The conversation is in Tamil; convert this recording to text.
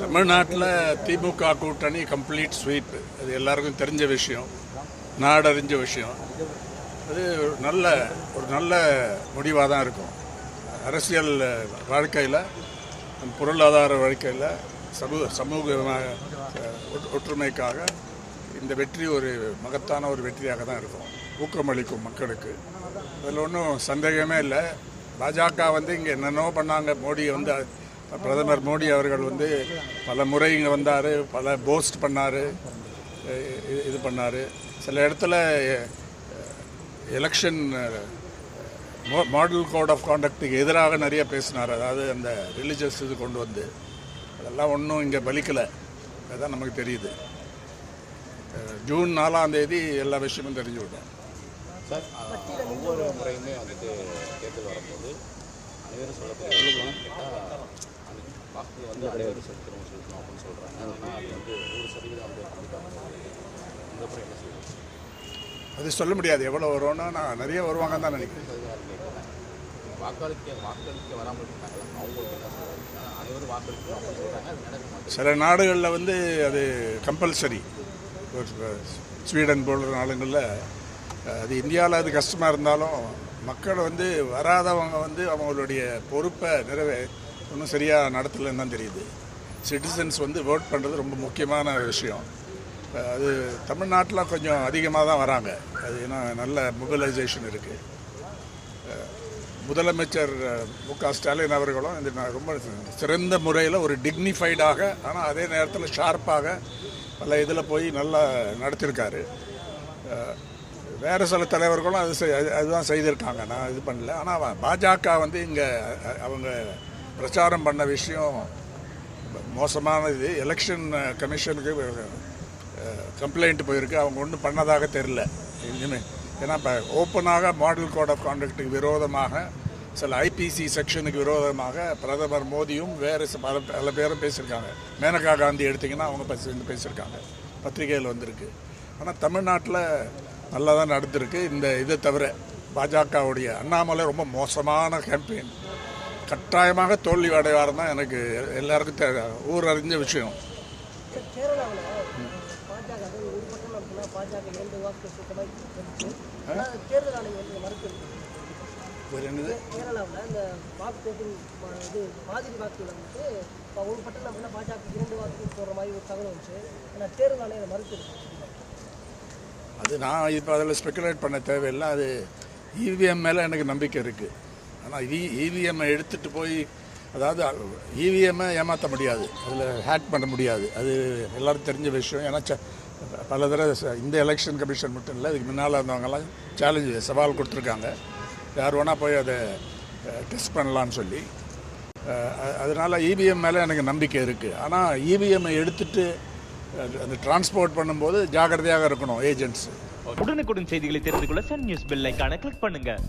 தமிழ்நாட்டில் திமுக கூட்டணி கம்ப்ளீட் ஸ்வீப் அது எல்லாருக்கும் தெரிஞ்ச விஷயம். நாடறிஞ்ச விஷயம். அது நல்ல ஒரு நல்ல முடிவாக தான் இருக்கும். அரசியல் வாழ்க்கையில் பொருளாதார வாழ்க்கையில் சமூக சமூக ஒற்று- ஒற்றுமைக்காக இந்த வெற்றி ஒரு மகத்தான ஒரு வெற்றியாக தான் இருக்கும் ஊக்கமளிக்கும் மக்களுக்கு. அதில் ஒன்றும் சந்தேகமே இல்லை. பாஜக வந்து இங்கே என்னென்னோ பண்ணாங்க. மோடியை வந்து பிரதமர் மோடி அவர்கள் வந்து பல முறை இங்கே வந்தார் பல போஸ்ட் பண்ணார் இது பண்ணார். சில இடத்துல எலெக்ஷன் மாடல் கோட் ஆஃப் காண்டக்டுக்கு எதிராக நிறைய பேசினார். அதாவது அந்த ரிலீஜியஸ் இது கொண்டு வந்து. அதெல்லாம் ஒன்றும் இங்கே பலிக்கலை. அதுதான் நமக்கு தெரியுது. ஜூன் நாலாம் தேதி எல்லா விஷயமும் தெரிஞ்சு விட்டோம். சார் ஒவ்வொரு முறையுமே வந்துட்டு தேர்தல் வரும்போது அனைவரும் சொல்லக்கூடிய கேட்டால் வாக்கு வந்து அனைவரும் செலுத்தணும் செலுத்தணும் அப்படின்னு சொல்கிறாங்க ஆனால் அது வந்து நூறு சதவீதம் வந்து இந்த முறை என்ன சொல்லுங்கள் அது சொல்ல முடியாது. எவ்வளோ வரும்னா நான் நிறைய வருவாங்கன்னு தான் நினைக்கிறேன். வாக்களிக்க வாக்களிக்க வராமல் இருக்காங்க அவங்களுக்கு என்ன சொல்கிறாங்க அனைவரும் வாக்களிக்கணும் அப்படின்னு சொல்கிறாங்க அது நடக்க மாட்டேங்குது. சில நாடுகளில் வந்து அது கம்பல்சரி ஸ்வீடன் போன்ற நாடுகளில் அது இந்தியாவில் அது கஷ்டமாக இருந்தாலும் மக்கள் வந்து வராதவங்க வந்து அவங்களுடைய பொறுப்பை நிறைவே ஒன்றும் சரியாக நடத்தலைன்னு தான் தெரியுது. சிட்டிசன்ஸ் வந்து ஓட் பண்ணுறது ரொம்ப முக்கியமான விஷயம். அது தமிழ்நாட்டில் கொஞ்சம் அதிகமாக தான் வராங்க. அது ஏன்னா நல்ல மொபிலைசேஷன் இருக்குது முதலமைச்சர் மு க ஸ்டாலின் அவர்களும் இந்த ரொம்ப சிறந்த முறையில் ஒரு டிக்னிஃபைடாக ஆனால் அதே நேரத்தில் ஷார்ப்பாக பல இதில் போய் நல்லா நடத்தியிருக்காரு வேறு சில தலைவர்களும் அது செய்- அது- அதுதான் செய்திருக்காங்க. நான் இது பண்ணல. ஆனால் பாஜக வந்து இங்கே அவங்க பிரச்சாரம் பண்ண விஷயம் மோசமான இது எலெக்ஷன் கமிஷனுக்கு கம்ப்ளைண்ட் போயிருக்கு. அவங்க ஒன்றும் பண்ணதாக தெரில இனிமேல் ஏன்னா இப்போ ஓப்பனாக மாடல் கோட் ஆஃப் கான்டக்ட்டுக்கு விரோதமாக சில ஐபிசி செக்ஷனுக்கு விரோதமாக பிரதமர் மோடியும் வேறு பல பல பேரும் பேசியிருக்காங்க. மேனகா காந்தி எடுத்திங்கன்னா அவங்க பேசி பேசியிருக்காங்க. பத்திரிகையில் வந்திருக்கு. ஆனால் தமிழ்நாட்டில் நல்லா தான் நடந்திருக்கு. இந்த இதை தவிர பாஜகவுடைய அண்ணாமலை ரொம்ப மோசமான கேம்பெயின் கட்டாயமாக தோல்வி அடைவார் தான் எனக்கு எல்லாருக்கும் தெ ஊர் அறிஞ்ச விஷயம். ஒரு என்னது? கேரளாவில் இந்த வாக்கு டோக்கன் ம- இது மாதிரி வாக்குகள் வந்துட்டு இப்போ ஒரு பட்டம் அப்படின்னா பாஜக இரண்டு வாக்கு போடுற மாதிரி ஒரு தகவல் வந்துச்சு. ஆனால் தேர்தல் ஆணையம் அதை மறுத்து அது நான் இப்போ அதில் ஸ்பெகுலேட் பண்ண தேவையில்லை. அது இவிஎம் மேலே எனக்கு நம்பிக்கை இருக்குது ஆனால் இ இவிஎம்மை எடுத்துகிட்டு போய் அதாவது இவிஎம்மை ஏமாற்ற முடியாது. அதில் ஹேக் பண்ண முடியாது. அது எல்லோரும் தெரிஞ்ச விஷயம். ஏன்னா ச- பல தடவை ச- இந்த எலெக்ஷன் கமிஷன் மட்டும் இல்லை இதுக்கு முன்னால் இருந்தவங்கலாம் சேலஞ்சு சவால் கொடுத்துருக்காங்க. யார் வேணால் போய் அதை டெஸ்ட் பண்ணலான்னு சொல்லி. அதனால் இவிஎம் மேலே எனக்கு நம்பிக்கை இருக்குது ஆனால் இவிஎம்மை எடுத்துட்டு அந்த டிரான்ஸ்போர்ட் பண்ணும்போது ஜாக்கிரதையாக இருக்கணும் ஏஜென்ட்ஸ் உடனுக்குடன் செய்திகளை தெரிந்து கொள்ள சன் நியூஸ் பெல் ஐக்கான கிளிக் பண்ணுங்கள்